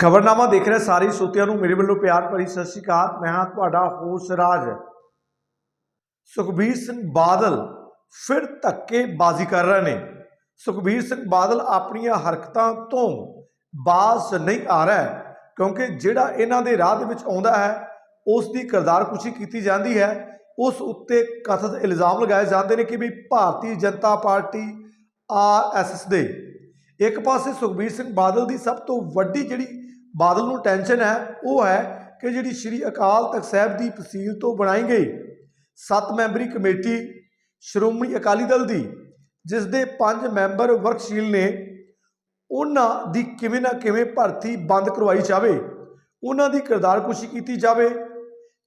ਖਬਰਨਾਮਾ ਦੇਖ ਰਹੇ ਸਾਰੇ ਸੋਤਿਆਂ ਨੂੰ ਮੇਰੇ ਵੱਲੋਂ ਪਿਆਰ ਭਰੀ ਸਤਿ ਸ਼੍ਰੀ ਅਕਾਲ। ਮੈਂ ਹਾਂ ਤੁਹਾਡਾ ਹੋਸ ਰਾਜ। ਸੁਖਬੀਰ ਸਿੰਘ ਬਾਦਲ ਫਿਰ ਧੱਕੇਬਾਜ਼ੀ ਕਰ ਰਹੇ ਨੇ। ਸੁਖਬੀਰ ਸਿੰਘ ਬਾਦਲ ਆਪਣੀਆਂ ਹਰਕਤਾਂ ਤੋਂ ਬਾਜ਼ ਨਹੀਂ ਆ ਰਿਹਾ ਕਿਉਂਕਿ ਜਿਹੜਾ ਇਹਨਾਂ ਦੇ ਰਾਹ ਦੇ ਵਿੱਚ ਆਉਂਦਾ ਹੈ, ਉਸ ਦੀ ਕਿਰਦਾਰਕੁਸ਼ੀ ਕੀਤੀ ਜਾਂਦੀ ਹੈ। ਉਸ ਉੱਤੇ ਕਥਿਤ ਇਲਜ਼ਾਮ ਲਗਾਏ ਜਾਂਦੇ ਨੇ ਕਿ ਵੀ ਭਾਰਤੀ ਜਨਤਾ ਪਾਰਟੀ ਆਰਐਸਐਸ ਦੇ ਇੱਕ ਪਾਸੇ ਸੁਖਬੀਰ ਸਿੰਘ ਬਾਦਲ ਦੀ ਸਭ ਤੋਂ ਵੱਡੀ ਜਿਹੜੀ ਬਾਦਲ ਨੂੰ ਟੈਨਸ਼ਨ ਹੈ, ਉਹ ਹੈ ਕਿ ਜਿਹੜੀ ਸ੍ਰੀ ਅਕਾਲ ਤਖਤ ਸਾਹਿਬ ਦੀ ਤਹਿਸੀਲ ਤੋਂ ਬਣਾਈ ਗਈ ਸੱਤ ਮੈਂਬਰੀ ਕਮੇਟੀ ਸ਼੍ਰੋਮਣੀ ਅਕਾਲੀ ਦਲ ਦੀ, ਜਿਸ ਦੇ ਪੰਜ ਮੈਂਬਰ ਵਰਕਸ਼ੀਲ ਨੇ, ਉਹਨਾਂ ਦੀ ਕਿਵੇਂ ਨਾ ਕਿਵੇਂ ਭਰਤੀ ਬੰਦ ਕਰਵਾਈ ਜਾਵੇ, ਉਹਨਾਂ ਦੀ ਕਿਰਦਾਰਕੁਸ਼ੀ ਕੀਤੀ ਜਾਵੇ,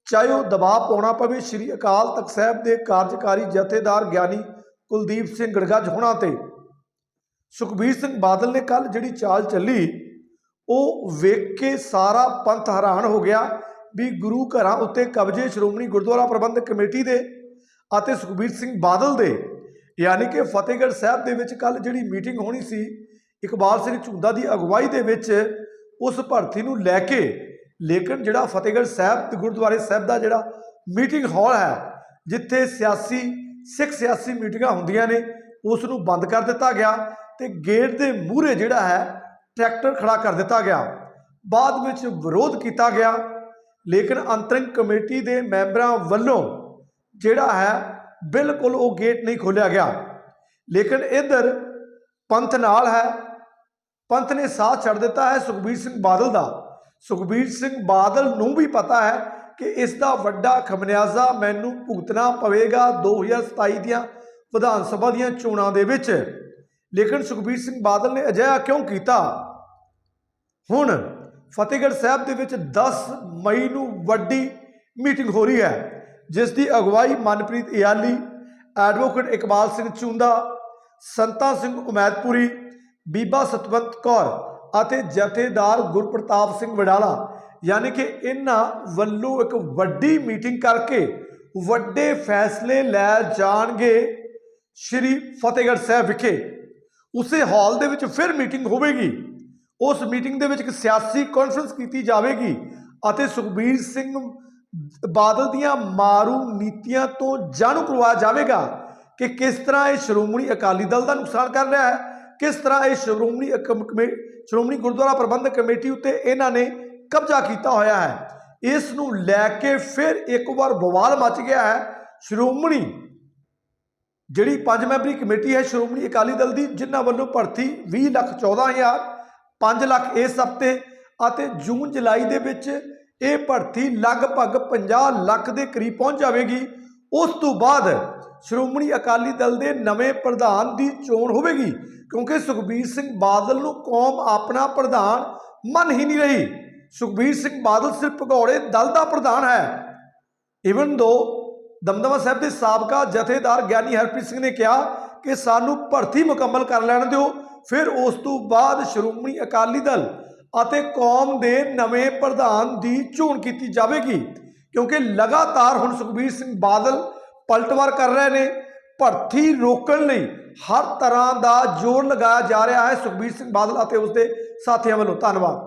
ਚਾਹੇ ਉਹ ਦਬਾਅ ਪਾਉਣਾ ਪਵੇ ਸ੍ਰੀ ਅਕਾਲ ਤਖਤ ਸਾਹਿਬ ਦੇ ਕਾਰਜਕਾਰੀ ਜਥੇਦਾਰ ਗਿਆਨੀ ਕੁਲਦੀਪ ਸਿੰਘ ਗੜਗੱਜ ਹੋਣਾ ਤੇ। ਸੁਖਬੀਰ ਸਿੰਘ ਬਾਦਲ ਨੇ ਕੱਲ ਜਿਹੜੀ ਚਾਲ ਚੱਲੀ, ਉਹ ਵੇਖ ਕੇ ਸਾਰਾ ਪੰਥ ਹੈਰਾਨ ਹੋ ਗਿਆ ਵੀ ਗੁਰੂ ਘਰਾਂ ਉੱਤੇ ਕਬਜ਼ੇ, ਸ਼੍ਰੋਮਣੀ ਗੁਰਦੁਆਰਾ ਪ੍ਰਬੰਧਕ ਕਮੇਟੀ ਦੇ ਅਤੇ ਸੁਖਬੀਰ ਸਿੰਘ ਬਾਦਲ ਦੇ, ਯਾਨੀ ਕਿ ਫਤਿਹਗੜ੍ਹ ਸਾਹਿਬ ਦੇ ਵਿੱਚ ਕੱਲ ਜਿਹੜੀ ਮੀਟਿੰਗ ਹੋਣੀ ਸੀ, ਇਕਬਾਲ ਸਿੰਘ ਝੁੰਦਾ ਦੀ ਅਗਵਾਈ ਦੇ ਵਿੱਚ ਉਸ ਭਰਤੀ ਨੂੰ ਲੈ ਕੇ, ਲੇਕਿਨ ਜਿਹੜਾ ਫਤਿਹਗੜ੍ਹ ਸਾਹਿਬ ਤੇ ਗੁਰਦੁਆਰੇ ਸਾਹਿਬ ਦਾ ਜਿਹੜਾ ਮੀਟਿੰਗ ਹਾਲ ਹੈ, ਜਿੱਥੇ ਸਿਆਸੀ, ਸਿੱਖ ਸਿਆਸੀ ਮੀਟਿੰਗਾਂ ਹੁੰਦੀਆਂ ਨੇ, ਉਸ ਨੂੰ ਬੰਦ ਕਰ ਦਿੱਤਾ ਗਿਆ। ਤੇ ਗੇਟ ਦੇ ਮੂਹਰੇ ਜਿਹੜਾ ਹੈ, ਟਰੈਕਟਰ ਖੜਾ ਕਰ ਦਿੱਤਾ ਗਿਆ। ਬਾਅਦ ਵਿੱਚ ਵਿਰੋਧ ਕੀਤਾ ਗਿਆ। ਲੇਕਿਨ ਅੰਤਰਿੰਗ ਕਮੇਟੀ ਦੇ ਮੈਂਬਰਾਂ ਵੱਲੋਂ ਜਿਹੜਾ ਹੈ, ਬਿਲਕੁਲ ਉਹ ਗੇਟ ਨਹੀਂ ਖੋਲ੍ਹਿਆ ਗਿਆ। ਲੇਕਿਨ ਇਧਰ ਪੰਥ ਨਾਲ ਹੈ। ਪੰਥ ਨੇ ਸਾਥ ਛੱਡ ਦਿੱਤਾ ਹੈ ਸੁਖਬੀਰ ਸਿੰਘ ਬਾਦਲ ਦਾ। ਸੁਖਬੀਰ ਸਿੰਘ ਬਾਦਲ ਨੂੰ ਵੀ ਪਤਾ ਹੈ ਕਿ ਇਸ ਦਾ ਵੱਡਾ ਖਮਨਿਆਜ਼ਾ ਮੈਨੂੰ ਭੁਗਤਣਾ ਪਵੇਗਾ 2027 ਦੀਆਂ ਵਿਧਾਨ ਸਭਾ ਦੀਆਂ ਚੋਣਾਂ ਦੇ ਵਿੱਚ। ਲੇਕਿਨ ਸੁਖਬੀਰ ਸਿੰਘ ਬਾਦਲ ਨੇ ਅਜਿਹਾ ਕਿਉਂ ਕੀਤਾ? ਹੁਣ ਫਤਿਹਗੜ੍ਹ ਸਾਹਿਬ ਦੇ ਵਿੱਚ 10 ਮਈ ਨੂੰ ਵੱਡੀ ਮੀਟਿੰਗ ਹੋ ਰਹੀ ਹੈ, ਜਿਸ ਦੀ ਅਗਵਾਈ ਮਨਪ੍ਰੀਤ ਇਆਲੀ, ਐਡਵੋਕੇਟ ਇਕਬਾਲ ਸਿੰਘ ਚੁੰਦਾ, ਸੰਤਾ ਸਿੰਘ ਉਮੈਦਪੁਰੀ, ਬੀਬਾ ਸਤਵੰਤ ਕੌਰ ਅਤੇ ਜਥੇਦਾਰ ਗੁਰਪ੍ਰਤਾਪ ਸਿੰਘ ਵਡਾਲਾ। ਯਾਨੀ ਕਿ ਇਹਨਾਂ ਵੱਲੋਂ ਇੱਕ ਵੱਡੀ ਮੀਟਿੰਗ ਕਰਕੇ ਵੱਡੇ ਫੈਸਲੇ ਲੈ ਜਾਣਗੇ ਸ਼੍ਰੀ ਫਤਿਹਗੜ੍ਹ ਸਾਹਿਬ ਵਿਖੇ। ਉਸੇ ਹਾਲ ਦੇ ਵਿੱਚ ਫਿਰ ਮੀਟਿੰਗ ਹੋਵੇਗੀ। ਉਸ ਮੀਟਿੰਗ ਦੇ ਵਿੱਚ ਇੱਕ ਸਿਆਸੀ ਕਾਨਫਰੰਸ ਕੀਤੀ ਜਾਵੇਗੀ ਅਤੇ ਸੁਖਬੀਰ ਸਿੰਘ ਬਾਦਲ ਦੀਆਂ ਮਾਰੂ ਨੀਤੀਆਂ ਤੋਂ ਜਾਣੂ ਕਰਵਾਇਆ ਜਾਵੇਗਾ ਕਿ ਕਿਸ ਤਰ੍ਹਾਂ ਇਹ ਸ਼੍ਰੋਮਣੀ ਅਕਾਲੀ ਦਲ ਦਾ ਨੁਕਸਾਨ ਕਰ ਰਿਹਾ ਹੈ, ਕਿਸ ਤਰ੍ਹਾਂ ਇਹ ਸ਼੍ਰੋਮਣੀ ਅਕਮ- ਕਮੇ- ਸ਼੍ਰੋਮਣੀ ਗੁਰਦੁਆਰਾ ਪ੍ਰਬੰਧਕ ਕਮੇਟੀ ਉੱਤੇ ਇਹਨਾਂ ਨੇ ਕਬਜ਼ਾ ਕੀਤਾ ਹੋਇਆ ਹੈ। ਇਸ ਨੂੰ ਲੈ ਕੇ ਫਿਰ ਇੱਕ ਵਾਰ ਬਵਾਲ ਮਚ ਗਿਆ ਹੈ। ਸ਼੍ਰੋਮਣੀ ਜਿਹੜੀ ਪੰਜ ਮੈਂਬਰੀ ਕਮੇਟੀ ਹੈ, ਸ਼੍ਰੋਮਣੀ ਅਕਾਲੀ ਦਲ ਦੀ, ਜਿਨ੍ਹਾਂ ਵੱਲੋਂ ਭਰਤੀ 20 ਲੱਖ 14 ਹਜ਼ਾਰ 5 ਲੱਖ ਇਸ ਹਫ਼ਤੇ ਅਤੇ ਜੂਨ, ਜੁਲਾਈ ਦੇ ਵਿੱਚ ਇਹ ਭਰਤੀ ਲਗਭਗ 50 ਲੱਖ ਦੇ ਕਰੀਬ ਪਹੁੰਚ ਜਾਵੇਗੀ। ਉਸ ਤੋਂ ਬਾਅਦ ਸ਼੍ਰੋਮਣੀ ਅਕਾਲੀ ਦਲ ਦੇ ਨਵੇਂ ਪ੍ਰਧਾਨ ਦੀ ਚੋਣ ਹੋਵੇਗੀ, ਕਿਉਂਕਿ ਸੁਖਬੀਰ ਸਿੰਘ ਬਾਦਲ ਨੂੰ ਕੌਮ ਆਪਣਾ ਪ੍ਰਧਾਨ ਮੰਨ ਹੀ ਨਹੀਂ ਰਹੀ। ਸੁਖਬੀਰ ਸਿੰਘ ਬਾਦਲ ਸਿਰਫ ਭਗੌੜੇ ਦਲ ਦਾ ਪ੍ਰਧਾਨ ਹੈ। ਇਵਨ ਦੋ ਦਮਦਮਾ ਸਾਹਿਬ ਦੇ ਸਾਬਕਾ ਜਥੇਦਾਰ ਗਿਆਨੀ ਹਰਪ੍ਰੀਤ ਸਿੰਘ ਨੇ ਕਿਹਾ ਕਿ ਸਾਨੂੰ ਭਰਤੀ ਮੁਕੰਮਲ ਕਰ ਲੈਣ ਦਿਓ, ਫਿਰ ਉਸ ਤੋਂ ਬਾਅਦ ਸ਼੍ਰੋਮਣੀ ਅਕਾਲੀ ਦਲ ਅਤੇ ਕੌਮ ਦੇ ਨਵੇਂ ਪ੍ਰਧਾਨ ਦੀ ਚੋਣ ਕੀਤੀ ਜਾਵੇਗੀ, ਕਿਉਂਕਿ ਲਗਾਤਾਰ ਹੁਣ ਸੁਖਬੀਰ ਸਿੰਘ ਬਾਦਲ ਪਲਟਵਾਰ ਕਰ ਰਹੇ ਨੇ। ਭਰਤੀ ਰੋਕਣ ਲਈ ਹਰ ਤਰ੍ਹਾਂ ਦਾ ਜ਼ੋਰ ਲਗਾਇਆ ਜਾ ਰਿਹਾ ਹੈ ਸੁਖਬੀਰ ਸਿੰਘ ਬਾਦਲ ਅਤੇ ਉਸਦੇ ਸਾਥੀਆਂ ਵੱਲੋਂ। ਧੰਨਵਾਦ।